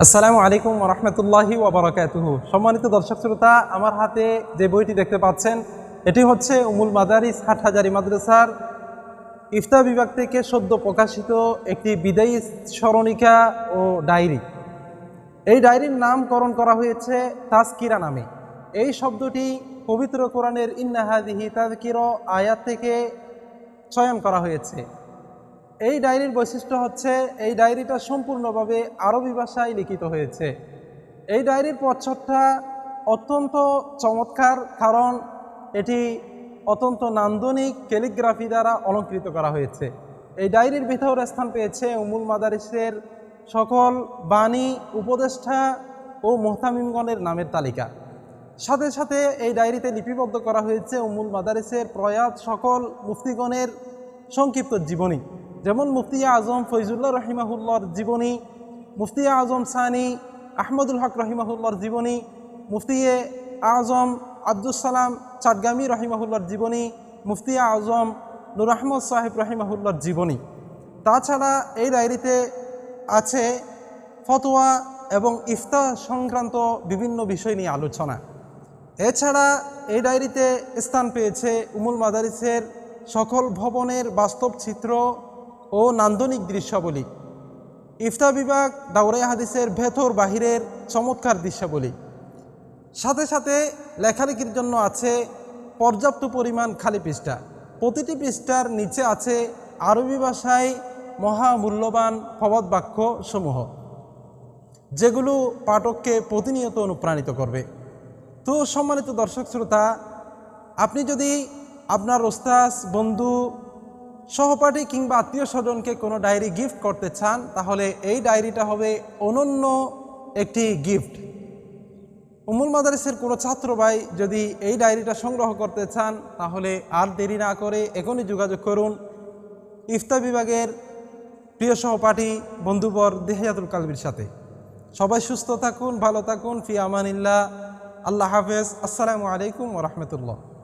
আসসালামু আলাইকুম রহমতুল্লাহি ওবরাকাতুহু সম্মানিত দর্শক শ্রোতা, আমার হাতে যে বইটি দেখতে পাচ্ছেন, এটি হচ্ছে উমুল মাদারিস হাটহাজারি মাদ্রাসার ইফতা বিভাগ থেকে সদ্য প্রকাশিত একটি বিদায়ী স্মরণিকা ও ডায়েরি। এই ডায়েরির নামকরণ করা হয়েছে তাজকিরা নামে। এই শব্দটি পবিত্র কোরআনের ইন্নাহাদিহি তাজকির আয়াত থেকে চয়ন করা হয়েছে। এই ডায়েরির বৈশিষ্ট্য হচ্ছে, এই ডায়েরিটা সম্পূর্ণভাবে আরবি ভাষায় লিখিত হয়েছে। এই ডায়েরির প্রচ্ছদটা অত্যন্ত চমৎকার, কারণ এটি অত্যন্ত নান্দনিক ক্যালিগ্রাফি দ্বারা অলঙ্কৃত করা হয়েছে। এই ডায়েরির ভিতর স্থান পেয়েছে উমুল মাদারিসের সকল বাণী, উপদেষ্টা ও মোহতামিমগণের নামের তালিকা। সাথে সাথে এই ডায়েরিতে লিপিবদ্ধ করা হয়েছে উমুল মাদারিসের প্রয়াত সকল মুফতিগণের সংক্ষিপ্ত জীবনী। যেমন মুফতি আজম ফৈজুল্লাহ রহিমাহুল্লার জীবনী, মুফতি আজম সানি আহমদুল হক রহিমাহুল্লার জীবনী, মুফতি আজম আব্দুল সালাম চাটগামী রহিমাহুল্লার জীবনী, মুফতি আজম নুর আহমদ সাহেব রহিমাহুল্লার জীবনী। তাছাড়া এই ডায়েরিতে আছে ফতোয়া এবং ইফতা সংক্রান্ত বিভিন্ন বিষয় নিয়ে আলোচনা। এছাড়া এই ডায়েরিতে স্থান পেয়েছে উমুল মাদারিসের সকল ভবনের বাস্তব চিত্র ও নান্দনিক দৃশ্যাবলী। ইফতা বিভাগ দাউরাই হাদিসের ভেতর বাহিরের চমৎকার দৃশ্যাবলী। সাথে সাথে লেখালেখির জন্য আছে পর্যাপ্ত পরিমাণ খালি পৃষ্ঠা। প্রতিটি পৃষ্ঠার নিচে আছে আরবি ভাষায় মহামূল্যবান প্রবাদ বাক্য সমূহ যেগুলো পাঠককে প্রতিনিয়ত অনুপ্রাণিত করবে। তো সম্মানিত দর্শক শ্রোতা, আপনি যদি আপনার ওস্তাস বন্ধু সহপাঠী কিংবা আত্মীয় স্বজনকে কোনো ডায়েরি গিফট করতে চান, তাহলে এই ডায়েরিটা হবে অনন্য একটি গিফট। উমুল মাদারিসের কোনো ছাত্র ভাই যদি এই ডায়েরিটা সংগ্রহ করতে চান, তাহলে আর দেরি না করে এখনই যোগাযোগ করুন। ইফতা বিভাগের প্রিয় সহপাঠী বন্ধুবর দেহিয়াতুল কালবির সাথে। সবাই সুস্থ থাকুন, ভালো থাকুন, ফি আমানিল্লাহ। আল্লাহ হাফেজ। আসসালামু আলাইকুম রহমতুল্লাহ।